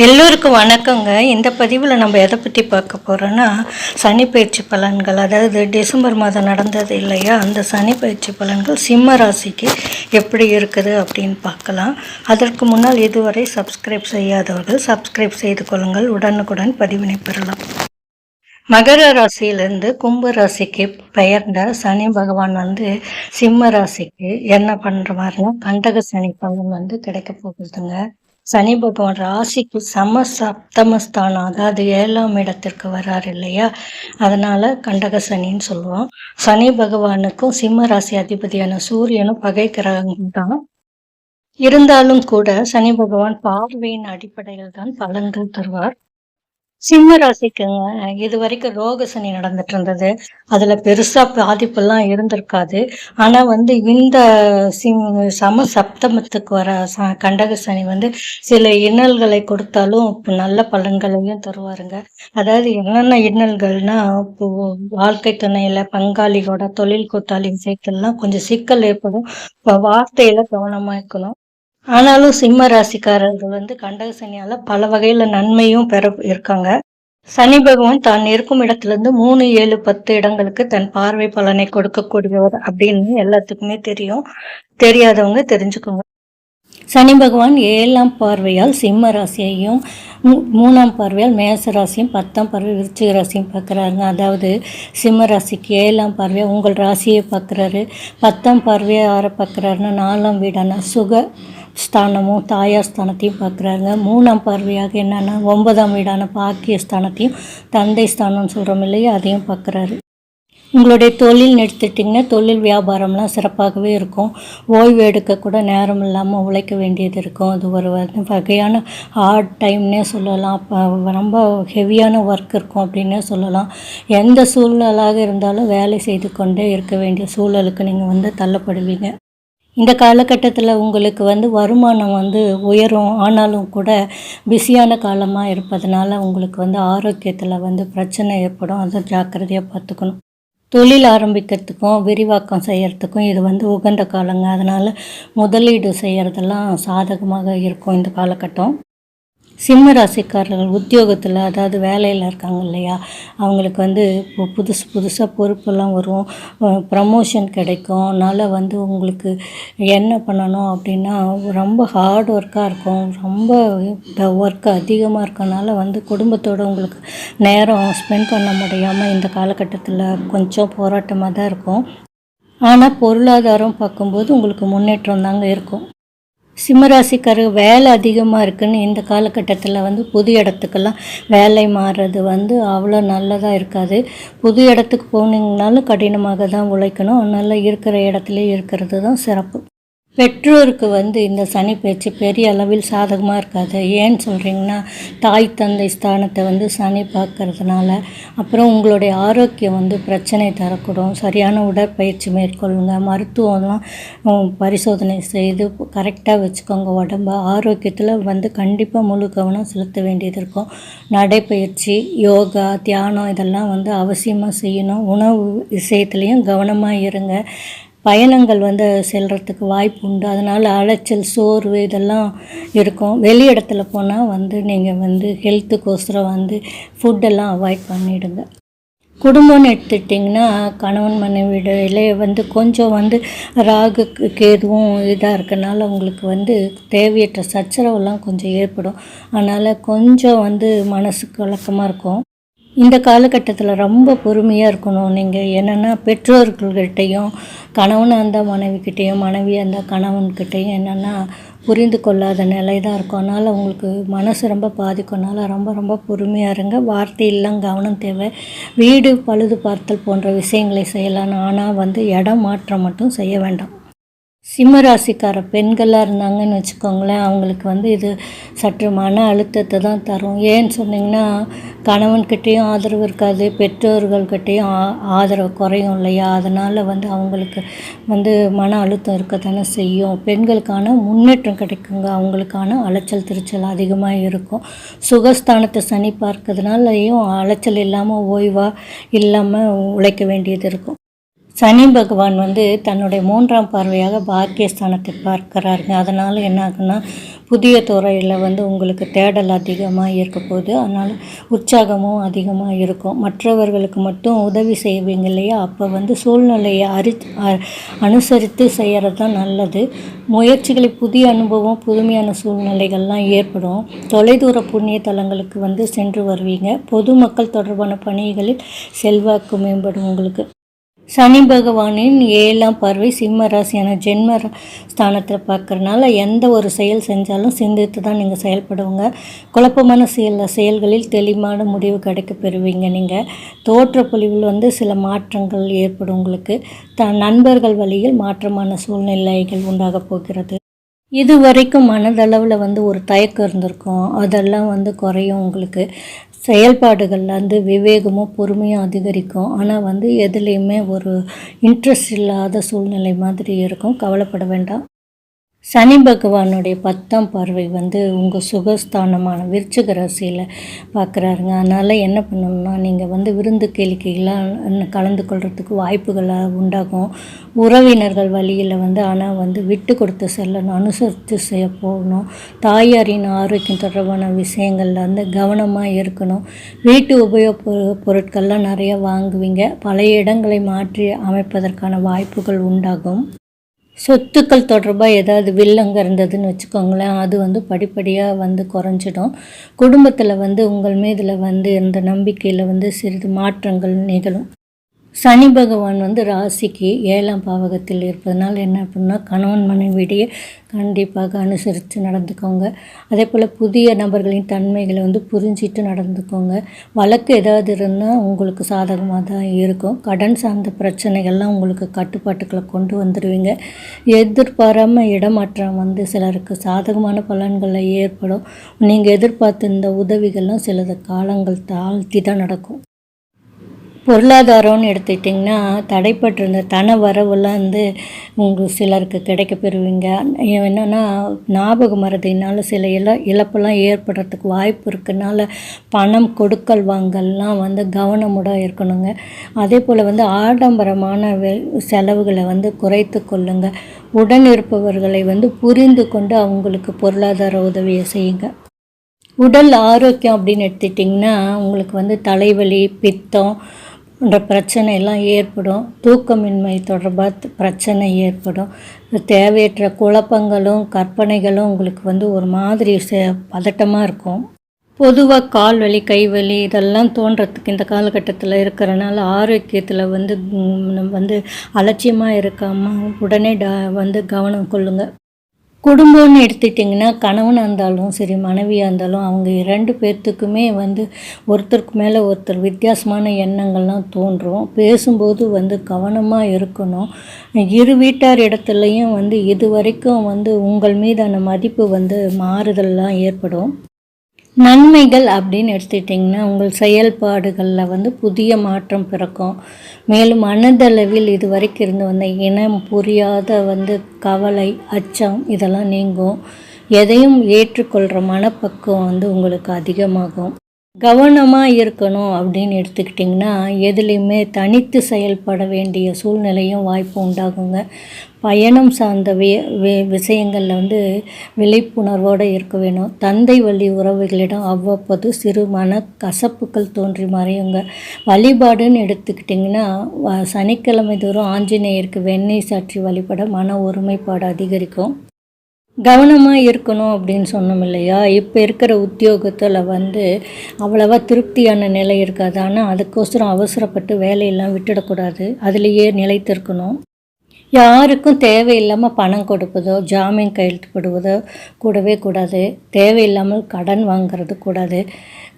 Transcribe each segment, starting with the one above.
எல்லோருக்கும் வணக்கங்க. இந்த பதிவில் நம்ம எதை பற்றி பார்க்க போகிறோன்னா சனி பயிற்சி பலன்கள். அதாவது டிசம்பர் மாதம் நடந்தது இல்லையா? அந்த சனி பயிற்சி பலன்கள் சிம்ம ராசிக்கு எப்படி இருக்குது அப்படின்னு பார்க்கலாம். அதற்கு முன்னால் இதுவரை சப்ஸ்கிரைப் செய்யாதவர்கள் சப்ஸ்கிரைப் செய்து கொள்ளுங்கள். உடனுக்குடன் பதிவினை பெறலாம். மகர ராசியிலேருந்து கும்ப ராசிக்கு பெயர்ந்த சனி பகவான் வந்து சிம்ம ராசிக்கு என்ன பண்ணுற மாதிரினா கண்டக சனி பலன் வந்து கிடைக்க போகுதுங்க. சனி பகவான் ராசிக்கு சம சப்தமஸ்தானம் அதாவது ஏழாம் இடத்திற்கு வர்றாரு இல்லையா? அதனால கண்டக சனின்னு சொல்லுவோம். சனி பகவானுக்கும் சிம்ம ராசி அதிபதியான சூரியனும் பகை கிரகம் தான். இருந்தாலும் கூட சனி பகவான் பார்வையின் அடிப்படையில் தான் பலன்கள் தருவார். சிம்ம ராசிக்குங்க. இது வரைக்கும் ரோக சனி நடந்துட்டு இருந்தது அதுல பெருசா பாதிப்பெல்லாம் இருந்திருக்காது. ஆனா வந்து இந்த சிம் சம சப்தமத்துக்கு வர ச- கண்டக சனி வந்து சில இன்னல்களை கொடுத்தாலும் நல்ல பலன்களையும் தருவாருங்க. அதாவது என்னென்ன இன்னல்கள்னா இப்போ வாழ்க்கை துணையில பங்காளியோட தொழில் கூட்டாளி விஷயத்துலாம் கொஞ்சம் சிக்கல் ஏற்படும். இப்போ வார்த்தையில கவனமா இருக்கணும். ஆனாலும் சிம்ம ராசிக்காரர்கள் வந்து கண்டக சனியால பல வகையில நன்மையும் பெற இருக்காங்க. சனி பகவான் தான் இருக்கும் இடத்துலருந்து மூணு ஏழு பத்து இடங்களுக்கு தன் பார்வை பலனை கொடுக்கக்கூடியவர் அப்படின்னு எல்லாத்துக்குமே தெரியும். தெரியாதவங்க தெரிஞ்சுக்கோங்க. சனி பகவான் ஏழாம் பார்வையால் சிம்ம ராசியையும் மூ- மூணாம் பார்வையால் மேச ராசியும் பத்தாம் பார்வை விருச்சிக ராசியும் பார்க்குறாருங்க. அதாவது சிம்ம ராசிக்கு ஏழாம் பார்வையாக உங்கள் ராசியை பார்க்குறாரு. பத்தாம் பார்வையை யாரை பார்க்குறாருன்னா நாலாம் வீடான சுக ஸ்தானமும் தாயார் ஸ்தானத்தையும் பார்க்குறாங்க. மூணாம் பார்வையாக என்னென்னா ஒன்பதாம் வீடான பாக்கிய ஸ்தானத்தையும் தந்தை ஸ்தானம்னு சொல்கிறோம் இல்லையா அதையும் பார்க்குறாரு. உங்களுடைய தொழில் எடுத்துட்டிங்கன்னா தொழில் வியாபாரம்லாம் சிறப்பாகவே இருக்கும். ஓய்வு எடுக்க கூட நேரம் இல்லாமல் உழைக்க வேண்டியது இருக்கும். அது ஒரு வகையான ஹார்ட் டைம்னே சொல்லலாம். ரொம்ப ஹெவியான ஒர்க் இருக்கும் அப்படின்னே சொல்லலாம். எந்த சூழ்நிலாக இருந்தாலும் வேலை செய்து கொண்டே இருக்க வேண்டிய சூழலுக்கு நீங்கள் வந்து தள்ளப்படுவீங்க. இந்த காலகட்டத்தில் உங்களுக்கு வந்து வருமானம் வந்து உயரும். ஆனாலும் கூட பிஸியான காலமாக இருப்பதனால உங்களுக்கு வந்து ஆரோக்கியத்தில் வந்து பிரச்சனை ஏற்படும். அதை ஜாக்கிரதையாக பார்த்துக்கணும். தொழில் ஆரம்பிக்கிறதுக்கும் விரிவாக்கம் செய்கிறதுக்கும் இது வந்து உகந்த காலங்க. அதனால் முதலீடு செய்கிறதெல்லாம் சாதகமாக இருக்கும் இந்த காலகட்டம். சிம்ம ராசிக்காரர்கள் உத்தியோகத்தில் அதாவது வேலையில் இருக்காங்க இல்லையா? அவங்களுக்கு வந்து இப்போ புதுசு புதுசாக பொறுப்பெல்லாம் வரும். ப்ரமோஷன் கிடைக்கும். அதனால் வந்து உங்களுக்கு என்ன பண்ணணும் அப்படின்னா ரொம்ப ஹார்ட் ஒர்க்காக இருக்கும். ரொம்ப ஒர்க் அதிகமாக இருக்கனால வந்து குடும்பத்தோடு உங்களுக்கு நேரம் ஸ்பெண்ட் பண்ண முடியாமல் இந்த காலகட்டத்தில் கொஞ்சம் போராட்டமாக தான் இருக்கும். ஆனால் பொருளாதாரம் பார்க்கும்போது உங்களுக்கு முன்னேற்றம் தாங்க இருக்கும். சிம்மராசிக்காரர் வேலை அதிகமாக இருக்குன்னு இந்த காலகட்டத்தில் வந்து புது இடத்துக்கெல்லாம் வேலை மாறுறது வந்து அவ்வளோ நல்லதாக இருக்காது. புது இடத்துக்கு போனீங்கனாலும் கடினமாக தான் உழைக்கணும். அதனால் இருக்கிற இடத்துல இருக்கிறது தான் சிறப்பு. பெற்றோருக்கு வந்து இந்த சனி பேச்சு பெரிய அளவில் சாதகமாக இருக்காது. ஏன்னு சொல்கிறீங்கன்னா தாய் தந்தை ஸ்தானத்தை வந்து சனி பார்க்கறதுனால. அப்புறம் உங்களுடைய ஆரோக்கியம் வந்து பிரச்சனை தரக்கூடும். சரியான உடற்பயிற்சி மேற்கொள்ளுங்க. மருத்துவம்லாம் பரிசோதனை செய்து கரெக்டாக வச்சுக்கோங்க. உடம்ப ஆரோக்கியத்தில் வந்து கண்டிப்பாக முழு கவனம் செலுத்த வேண்டியது இருக்கும். நடைப்பயிற்சி யோகா தியானம் இதெல்லாம் வந்து அவசியமாக செய்யணும். உணவு விஷயத்துலேயும் கவனமாக இருங்க. பயணங்கள் வந்து செல்கிறதுக்கு வாய்ப்பு உண்டு. அதனால் அலைச்சல் சோர்வு இதெல்லாம் இருக்கும். வெளி இடத்துல போனால் வந்து நீங்கள் வந்து ஹெல்த்துக்கோசரம் வந்து ஃபுட்டெல்லாம் அவாய்ட் பண்ணிவிடுங்க குடும்பம்னு எடுத்துட்டிங்கன்னா கணவன் மனைவியிலே வந்து கொஞ்சம் வந்து ராகு கேதுவும் இதாக இருக்கனால உங்களுக்கு வந்து தேவையற்ற சச்சரவுலாம் கொஞ்சம் ஏற்படும். அதனால் கொஞ்சம் வந்து மனசு கலக்கமாக இருக்கும். இந்த காலகட்டத்தில் ரொம்ப பொறுமையாக இருக்கணும். நீங்கள் என்னென்னா பெற்றோர்கள்கிட்டையும் கணவனாக இருந்தால் மனைவிக்கிட்டேயும் மனைவியாக இருந்தால் கணவன்கிட்டையும் என்னென்னா புரிந்து கொள்ளாத நிலை தான் இருக்கும். அதனால் உங்களுக்கு மனசு ரொம்ப பாதிக்கனால ரொம்ப ரொம்ப பொறுமையாக இருங்க. வார்த்தையெல்லாம் கவனம் தேவை. வீடு பழுது பார்த்தல் போன்ற விஷயங்களை செய்யலாம். ஆனால் வந்து இடம் மாற்றம் மட்டும் செய்ய வேண்டாம். சிம்மராசிக்கார பெண்களாக இருந்தாங்கன்னு வச்சுக்கோங்களேன் அவங்களுக்கு வந்து இது சற்று மன அழுத்தத்தை தான் தரும். ஏன்னு சொன்னிங்கன்னா கணவன்கிட்டேயும் ஆதரவு இருக்காது பெற்றோர்கள்கிட்டேயும் ஆ- ஆதரவு குறையும் இல்லையா? அதனால் வந்து அவங்களுக்கு வந்து மன அழுத்தம் இருக்க தானே செய்யும். பெண்களுக்கான முன்னேற்றம் கிடைக்குங்க. அவங்களுக்கான அலைச்சல் திருச்சல் அதிகமாக இருக்கும். சுகஸ்தானத்தை சனி பார்க்கறதுனாலையும் அலைச்சல் இல்லாமல் ஓய்வாக இல்லாமல் உழைக்க வேண்டியது இருக்கும். சனி பகவான் வந்து தன்னுடைய மூன்றாம் பார்வையாக பாக்கியஸ்தானத்தை பார்க்கிறாருங்க. அதனால் என்ன ஆகுன்னா புதிய துறையில் வந்து உங்களுக்கு தேடல் அதிகமாக இருக்க போகுது. அதனால் உற்சாகமும் அதிகமாக இருக்கும். மற்றவர்களுக்கு மட்டும் உதவி செய்வீங்க இல்லையா? அப்போ வந்து சூழ்நிலையை அரி அனுசரித்து செய்கிறது தான் நல்லது. முயற்சிகளை புதிய அனுபவம் புதுமையான சூழ்நிலைகள்லாம் ஏற்படும். தொலைதூர புண்ணிய தலங்களுக்கு வந்து சென்று வருவீங்க. பொதுமக்கள் தொடர்பான பணிகளில் செல்வாக்கு மேம்படும் உங்களுக்கு. சனி பகவானின் ஏழாம் பார்வை சிம்ம ராசியான ஜென்ம ஸ்தானத்தில் பார்க்குறனால எந்த ஒரு செயல் செஞ்சாலும் சிந்தித்து தான் நீங்கள் செயல்படுவீங்க. குழப்பமான செயல் செயல்களில் தெளிவான முடிவு கிடைக்க பெறுவீங்க நீங்கள் தோற்ற பொலிவில் வந்து சில மாற்றங்கள் ஏற்படும் உங்களுக்கு. த நண்பர்கள் வழியில் மாற்றமான சூழ்நிலைகள் உண்டாக போகிறது. இது வரைக்கும் மனதளவில் வந்து ஒரு தயக்கம் இருந்திருக்கும். அதெல்லாம் வந்து குறையும் உங்களுக்கு. செயல்பாடுகளில் வந்து விவேகமும் பொறுமையும் அதிகரிக்கும். ஆனால் வந்து எதுலேயுமே ஒரு இன்ட்ரெஸ்ட் இல்லாத சூழ்நிலை மாதிரி இருக்கும். கவலைப்பட வேண்டாம். சனி பகவானுடைய பத்தாம் பார்வை வந்து உங்கள் சுகஸ்தானமான விருச்சிக ராசியில் பார்க்குறாருங்க அதனால் என்ன பண்ணணும்னா நீங்கள் வந்து விருந்து கேளிக்கைகளாக கலந்து கொள்கிறதுக்கு வாய்ப்புகளாக உண்டாகும். உறவினர்கள் வழியில் வந்து ஆனால் வந்து விட்டு கொடுத்து செல்லணும் அனுசரித்து செய்ய போகணும். தாயாரின் ஆரோக்கியம் தொடர்பான விஷயங்களில் வந்து கவனமாக இருக்கணும். வீட்டு உபயோக பொருட்கள்லாம் நிறைய வாங்குவீங்க. பழைய இடங்களை மாற்றி அமைப்பதற்கான வாய்ப்புகள் உண்டாகும். சொத்துக்கள் தொடர்பாக ஏதாவது வில்லங்க இருந்ததுன்னு வச்சுக்கோங்களேன் அது வந்து படிப்படியாக வந்து குறைஞ்சிடும். குடும்பத்தில் வந்து உங்கள் மீதில் வந்து இருந்த நம்பிக்கையில் வந்து சிறிது மாற்றங்கள் நிகழும். சனி பகவான் வந்து ராசிக்கு ஏழாம் பாவகத்தில் இருப்பதனால் என்ன அப்படின்னா கணவன் மனைவியிடையே கண்டிப்பாக அனுசரித்து நடந்துக்கோங்க. அதே போல் புதிய நபர்களின் தன்மைகளை வந்து புரிஞ்சிட்டு நடந்துக்கோங்க. வழக்கு ஏதாவது இருந்தால் உங்களுக்கு சாதகமாக தான் இருக்கும். கடன் சார்ந்த பிரச்சனைகள்லாம் உங்களுக்கு கட்டுப்பாட்டுக்களை கொண்டு வந்துடுவீங்க எதிர்பாராம இடமாற்றம் வந்து சிலருக்கு சாதகமான பலன்களை ஏற்படும். நீங்கள் எதிர்பார்த்த இந்த உதவிகள்லாம் சிலது காலங்கள் தாழ்த்தி தான் நடக்கும். பொருளாதாரம்னு எடுத்துக்கிட்டிங்கன்னா தடைப்பட்டிருந்த தன வரவெல்லாம் வந்து உங்களுக்கு சிலருக்கு கிடைக்க பெறுவீங்க. என்னென்னா ஞாபக மறதினால சில இல இழப்பெல்லாம் ஏற்படுறதுக்கு வாய்ப்பு இருக்கனால பணம் கொடுக்கல் வாங்கல்லாம் வந்து கவனமுடன் இருக்கணுங்க. அதே போல் வந்து ஆடம்பரமான வெ செலவுகளை வந்து குறைத்து கொள்ளுங்க. உடன் இருப்பவர்களை வந்து புரிந்து கொண்டு அவங்களுக்கு பொருளாதார உதவியை செய்யுங்க. உடல் ஆரோக்கியம் அப்படின்னு எடுத்துட்டிங்கன்னா உங்களுக்கு வந்து தலைவலி பித்தம் போன்ற பிரச்சனை எல்லாம் ஏற்படும். தூக்கமின்மை தொடர்பாக பிரச்சனை ஏற்படும். தேவையற்ற குழப்பங்களும் கற்பனைகளும் உங்களுக்கு வந்து ஒரு மாதிரி பதட்டமாக இருக்கும். பொதுவாக கால் வலி கை வலி இதெல்லாம் தோன்றதுக்கு இந்த காலகட்டத்தில் இருக்கிறனால ஆரோக்கியத்தில் வந்து வந்து அலட்சியமாக இருக்காமல் உடனே ட வந்து கவனம் கொள்ளுங்கள் குடும்பம்னு எடுத்துட்டிங்கன்னா கணவனாக இருந்தாலும் சரி மனைவியாக இருந்தாலும் அவங்க இரண்டு பேர்த்துக்குமே வந்து ஒருத்தருக்கு மேலே ஒருத்தர் வித்தியாசமான எண்ணங்கள்லாம் தோன்றும். பேசும்போது வந்து கவனமாக இருக்கணும். இரு வீட்டார் இடத்துலையும் வந்து இது வரைக்கும் வந்து உங்கள் மீதான மதிப்பு வந்து மாறுதல்லாம் ஏற்படும். நன்மைகள் அப்படின்னு எடுத்துக்கிட்டிங்கன்னா உங்கள் செயல்பாடுகளில் வந்து புதிய மாற்றம் பிறக்கும். மேலும் மனதளவில் இது வரைக்கும் இருந்து வந்த இனம் புரியாத வந்து கவலை அச்சம் இதெல்லாம் நீங்கும். எதையும் ஏற்றுக்கொள்கிற மனப்பக்குவம் வந்து உங்களுக்கு அதிகமாகும். கவனமாக இருக்கணும் அப்படின்னு எடுத்துக்கிட்டிங்கன்னா எதுலேயுமே தனித்து செயல்பட வேண்டிய சூழ்நிலையும் வாய்ப்பு உண்டாகுங்க. பயணம் சார்ந்த வி வி- விஷயங்களில் வந்து விழிப்புணர்வோடு இருக்க வேணும். தந்தை வழி உறவுகளிடம் அவ்வப்போது சிறு மன கசப்புகள் தோன்றி மறையுங்க. வழிபாடுன்னு எடுத்துக்கிட்டிங்கன்னா வ- சனிக்கிழமை தோறும் ஆஞ்சநேயருக்கு வெண்ணெய் சாற்றி வழிபட மன ஒருமைப்பாடு அதிகரிக்கும். கவனமாக இருக்கணும் அப்படின்னு சொன்னோம் இல்லையா? இப்போ இருக்கிற உத்தியோகத்தில் வந்து அவ்வளவா திருப்தியான நிலை இருக்காது. ஆனால் அதுக்கோசரம் அவசரப்பட்டு வேலையெல்லாம் விட்டுடக்கூடாது. அதுலேயே நிலைத்திருக்கணும். யாருக்கும் தேவையில்லாமல் பணம் கொடுப்பதோ ஜாமீன் கையெழுத்து போடுவதோ கூடவே கூடாது. தேவையில்லாமல் கடன் வாங்குறது கூடாது.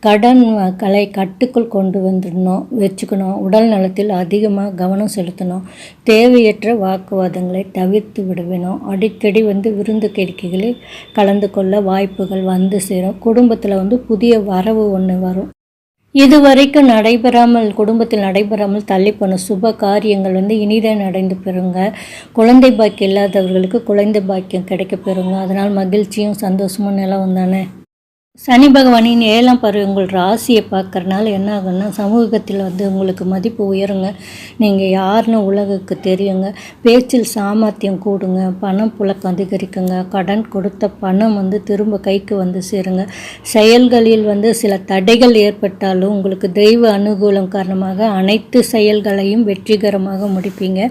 கடன் கலை கட்டுக்குள் கொண்டு வந்துடணும் வச்சுக்கணும். உடல் நலத்தில் அதிகமாக கவனம் செலுத்தணும். தேவையற்ற வாக்குவாதங்களை தவிர்த்து விட வேணும் அடிக்கடி வந்து விருந்து கேளிக்கைகளில் கலந்து கொள்ள வாய்ப்புகள் வந்து சேரும். குடும்பத்தில் வந்து புதிய வரவு ஒன்று வரும். இதுவரைக்கும் நடைபெறாமல் குடும்பத்தில் நடைபெறாமல் தள்ளி போன சுப காரியங்கள் வந்து இனிதான் நடந்து பெறுங்க. குழந்தை பாக்கியம் இல்லாதவர்களுக்கு குழந்தை பாக்கியம் கிடைக்க பெறுங்க. அதனால் மகிழ்ச்சியும் சந்தோஷமும் நிலவும் தானே சனி பகவானின் ஏழாம் பருவ உங்கள் ராசியை பார்க்கறனால என்ன ஆகும்னா சமூகத்தில் வந்து உங்களுக்கு மதிப்பு உயருங்க. நீங்கள் யாருன்னு உலகுக்கு தெரியுங்க. பேச்சில் சாமர்த்தியம் கூடுங்க. பணம் புழக்கம் அதிகரிக்குங்க. கடன் கொடுத்த பணம் வந்து திரும்ப கைக்கு வந்து சேருங்க. செயல்களில் வந்து சில தடைகள் ஏற்பட்டாலும் உங்களுக்கு தெய்வ அனுகூலம் காரணமாக அனைத்து செயல்களையும் வெற்றிகரமாக முடிப்பீங்க.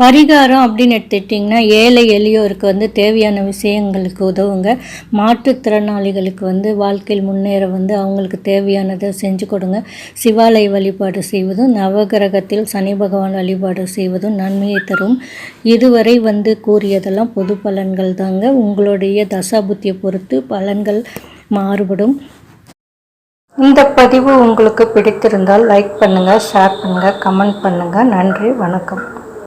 பரிகாரம் அப்படின்னு எடுத்துட்டிங்கன்னா ஏழை எளியோருக்கு வந்து தேவையான விஷயங்களுக்கு உதவுங்க. மாற்றுத்திறனாளிகளுக்கு வந்து வாழ்க்கையில் முன்னேற வந்து அவங்களுக்கு தேவையானதை செஞ்சு கொடுங்க. சிவாலய வழிபாடு செய்வதும் நவகிரகத்தில் சனி பகவான் வழிபாடு செய்வதும் நன்மையை தரும். இதுவரை வந்து கூறியதெல்லாம் பொது பலன்கள் தாங்க. உங்களுடைய தசாபுத்தியை பொறுத்து பலன்கள் மாறுபடும். இந்த பதிவு உங்களுக்கு பிடித்திருந்தால் லைக் பண்ணுங்கள் ஷேர் பண்ணுங்கள் கமெண்ட் பண்ணுங்கள் நன்றி வணக்கம்.